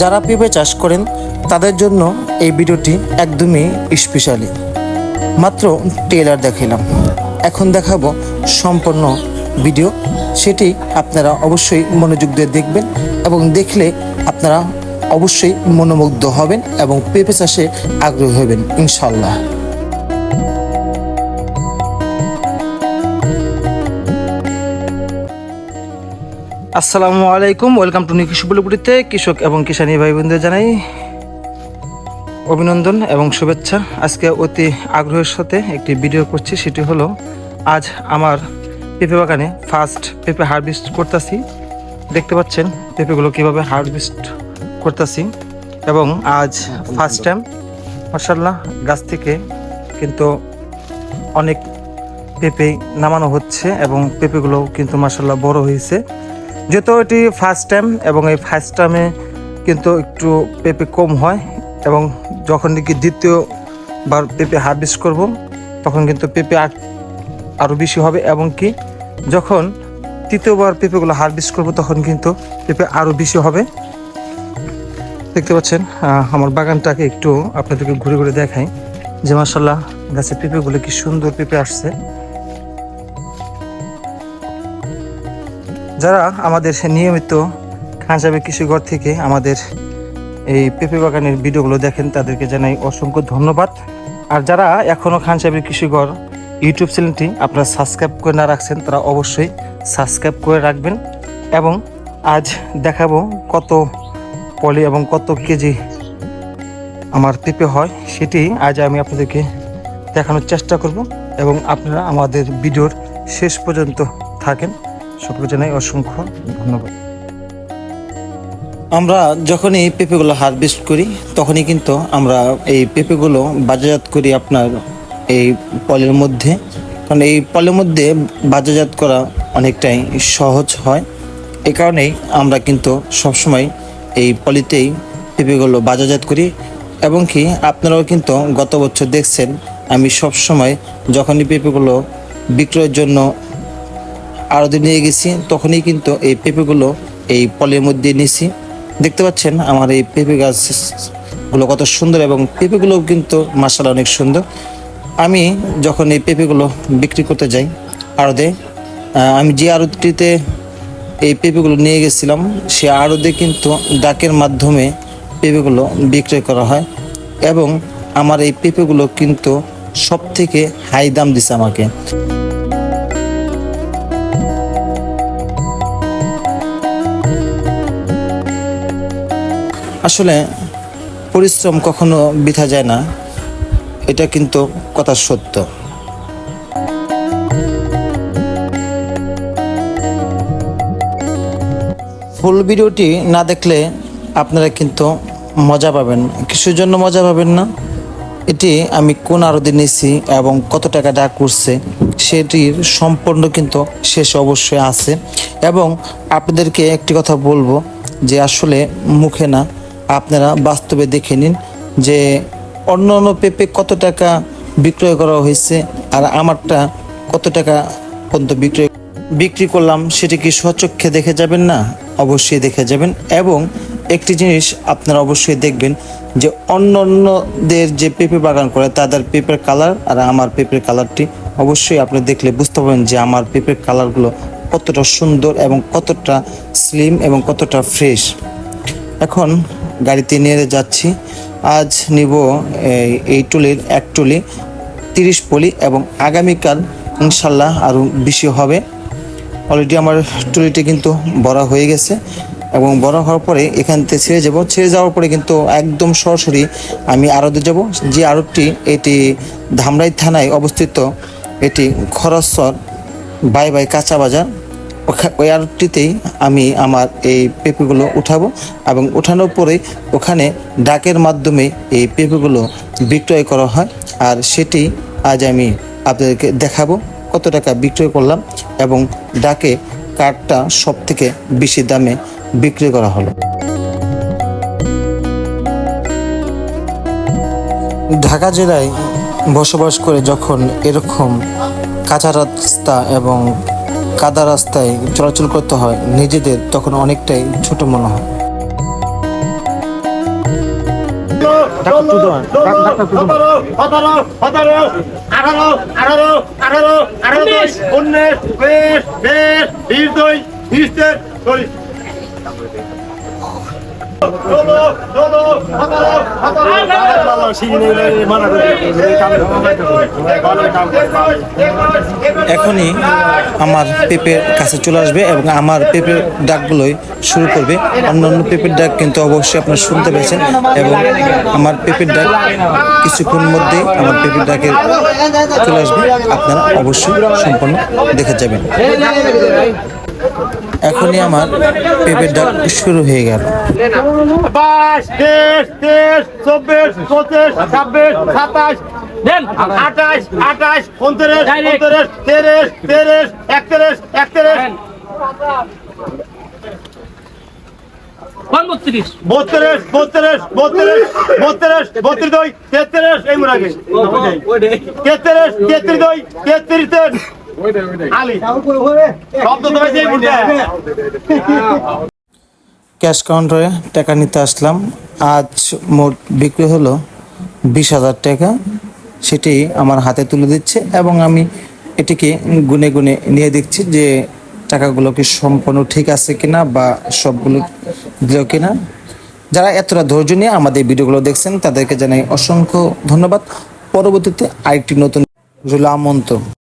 যারা পেঁপে চাষ করেন, তাদের জন্য এই ভিডিওটি একদমই স্পেশালি মাত্র টেলার দেখালাম এখন দেখাবো সম্পূর্ণ ভিডিও। সেটি আপনারা অবশ্যই মনোযোগ দিয়ে দেখবেন এবং দেখলে আপনারা অবশ্যই মনোমুগ্ধ হবেন এবং পেঁপে চাষে আগ্রহী হবেন ইনশাল্লাহ আসসালামু আলাইকুম, ওয়েলকাম টু নিকৃষি বুলিপুরিতে কৃষক এবং কিষানী ভাই বোনদের জানাই অভিনন্দন এবং শুভেচ্ছা। আজকে অতি আগ্রহের সাথে একটি ভিডিও করছি, সেটি হলো, আজ আমার পেঁপে বাগানে ফার্স্ট পেঁপে হারভেস্ট করতেছি। দেখতে পাচ্ছেন পেঁপেগুলো কীভাবে হারভেস্ট করতেছি। এবং আজ ফার্স্ট টাইম মার্শাল্লাহ গাছ থেকে কিন্তু অনেক পেঁপে নামানো হচ্ছে এবং পেঁপেগুলো কিন্তু মার্শাল্লাহ বড় হয়েছে। যেহেতু এটি ফার্স্ট টাইম এবং এই ফার্স্ট টাইমে কিন্তু একটু পেঁপে কম হয় এবং যখন নাকি দ্বিতীয়বার পেঁপে হারভেস্ট করব, তখন কিন্তু পেঁপে আর আরও বেশি হবে এবং কি যখন তৃতীয়বার পেঁপেগুলো হারভেস্ট করব, তখন কিন্তু পেঁপে আরও বেশি হবে। দেখতে পাচ্ছেন আমার বাগানটাকে একটু আপনাদেরকে ঘুরে ঘুরে দেখাই যে মাসাল্লাহ গাছের পেঁপেগুলো কি সুন্দর পেঁপে আসছে। যারা আমাদের নিয়মিত খাঁচাবে কৃষিঘর থেকে আমাদের এই পেঁপে বাগানের ভিডিওগুলো দেখেন, তাদেরকে জানাই অসংখ্য ধন্যবাদ। আর যারা এখনও খান কৃষিঘর ইউটিউব চ্যানেলটি আপনারা সাবস্ক্রাইব করে না রাখছেন, তারা অবশ্যই সাবস্ক্রাইব করে রাখবেন এবং আজ দেখাবো কত পলি এবং কত কেজি আমার পেঁপে হয়, সেটি আজ আমি আপনাদেরকে দেখানোর চেষ্টা করব এবং আপনারা আমাদের ভিডিওর শেষ পর্যন্ত থাকেন। সকলে জানাই অসংখ্য ধন্যবাদ। আমরা যখনই পেঁপেগুলো হারভেস্ট করি, তখনই কিন্তু আমরা এই পেঁপেগুলো বাজারজাত করি আপনার এই পলের মধ্যে। কারণ এই পলের মধ্যে বাজারজাত করা অনেকটাই সহজ হয়। এই কারণেই আমরা কিন্তু সবসময় এই পলিতেই পেঁপেগুলো বাজারজাত করি। এবং কি আপনারাও কিন্তু গত বছর দেখছেন, আমি সবসময় যখনই পেঁপেগুলো বিক্রয়ের জন্য আড়তে নিয়ে গেছি, তখনই কিন্তু এই পেঁপেগুলো এই পলের মধ্যে নিছি দেখতে পাচ্ছেন আমার এই পেঁপে গাছগুলো কত সুন্দর এবং পেঁপেগুলো কিন্তু মাসাল অনেক সুন্দর। আমি যখন এই পেঁপেগুলো বিক্রি করতে যাই আড়তে আমি যে আড়তটিতে এই পেঁপেগুলো নিয়ে গেছিলাম, সে আড়তে কিন্তু ডাকের মাধ্যমে পেঁপেগুলো বিক্রয় করা হয় এবং আমার এই পেঁপেগুলো কিন্তু সব থেকে হাই দাম দিছে আমাকে। আসলে পরিশ্রম কখনো বৃথা যায় না। এটা কিন্তু কথা সত্য। ফুল ভিডিওটি না দেখলে আপনারা কিন্তু মজা পাবেন। কিসের জন্য মজা পাবেন না? এটি আমি কোন আরদি নিয়েছি এবং কত টাকা ডাক করছে সেটির সম্পূর্ণ কিন্তু শেষ অবশ্যই আছে। এবং আপনাদেরকে একটি কথা বলব যে আসলে মুখে না আপনারা বাস্তবে দেখে নিন যে অন্য অন্য পেঁপে কত টাকা বিক্রয় করা হয়েছে আর আমারটা কত টাকা পর্যন্ত বিক্রয় বিক্রি করলাম সেটি কি স্বচক্ষে দেখে যাবেন না? অবশ্যই দেখে যাবেন এবং একটি জিনিস আপনারা অবশ্যই দেখবেন যে অন্য অন্যদের যে পেঁপে বাগান করে তাদের পেঁপের কালার আর আমার পেঁপের কালারটি অবশ্যই আপনি দেখলে বুঝতে পারবেন যে আমার পেঁপের কালারগুলো কতটা সুন্দর এবং কতটা স্লিম এবং কতটা ফ্রেশ এখন গাড়িতে নিয়ে যাচ্ছি। আজ নিব এই- টুলির এক টুলি, তিরিশ পলি এবং আগামীকাল ইনশাল্লাহ আরও বেশি হবে। অলরেডি আমার টুলিটি কিন্তু বড় হয়ে গেছে এবং বড় হওয়ার পরে এখান থেকে ছেড়ে যাব। ছেড়ে যাওয়ার পরে কিন্তু একদম সরাসরি আমি আড়তে যাব, যে আড়তটি এটি ধামরাই থানায় অবস্থিত, এটি খরচর বাই বাই কাঁচা বাজার। আড়তটিতেই আমি আমার এই পেঁপেগুলো উঠাবো এবং উঠানোর পরে ওখানে ডাকের মাধ্যমে এই পেঁপেগুলো বিক্রয় করা হয়। আর সেটি আজ আমি আপনাদেরকে দেখাবো কত টাকা বিক্রয় করলাম এবং ডাকে কার্ডটা সব থেকে বেশি দামে বিক্রি করা হলো। ঢাকা জেলায় বসবাস করে যখন এরকম কাঁচা রাস্তা এবং কাদা রাস্তায় চলাচল করতে হয় নিজেদের তখন অনেকটাই ছোট মনে হয় উনিশ, বিশ, বিশ, দুই, বিশ তিন, এখনই আমার পেঁপের কাছে চলে আসবে এবং আমার পেঁপের ডাকগুলোই শুরু করবে। অন্যান্য অন্য পেঁপের ডাক কিন্তু অবশ্যই আপনারা শুনতে পেয়েছেন এবং আমার পেঁপের ডাক কিছুক্ষণ মধ্যেই আমার পেঁপের ডাকে চলে আসবে। আপনারা অবশ্যই সম্পূর্ণ দেখে যাবেন। এখনই আমার পেঁপের ডাক শুরু হয়ে গেল। বাইশ, তেইশ, তেইশ, চব্বিশ, পঁচিশ, ছাব্বিশ, সাতাশ, আঠাশ, আঠাশ, উনত্রিশ, উনত্রিশ, তিরিশ, তিরিশ, একত্রিশ, একত্রিশ, বত্রিশ বত্রিশ, বত্রিশ, বত্রিশ, বত্রিশ, বত্রিশ দুই, তেত্রিশ, এই মনে। তেত্রিশ, তেত্রিশ দুই, তেত্রিশ তিন। আলি। শব্দ তো হয়েছে এই মুহূর্তে। ক্যাশ কাউন্টারে টাকা নিতে আসলাম আজ মোট বিক্রি হলো বিশ হাজার টাকা সেটি আমার হাতে তুলে দিচ্ছে এবং আমি এটিকে গুনে গুনে নিয়ে দেখছি যে টাকাগুলো কি সম্পূর্ণ ঠিক আছে কিনা বা সবগুলো দিল কিনা যারা এতটা ধৈর্য নিয়ে আমাদের ভিডিওগুলো দেখছেন তাদেরকে জানাই অসংখ্য ধন্যবাদ পরবর্তীতে আরেকটি নতুন আমন্ত্রণ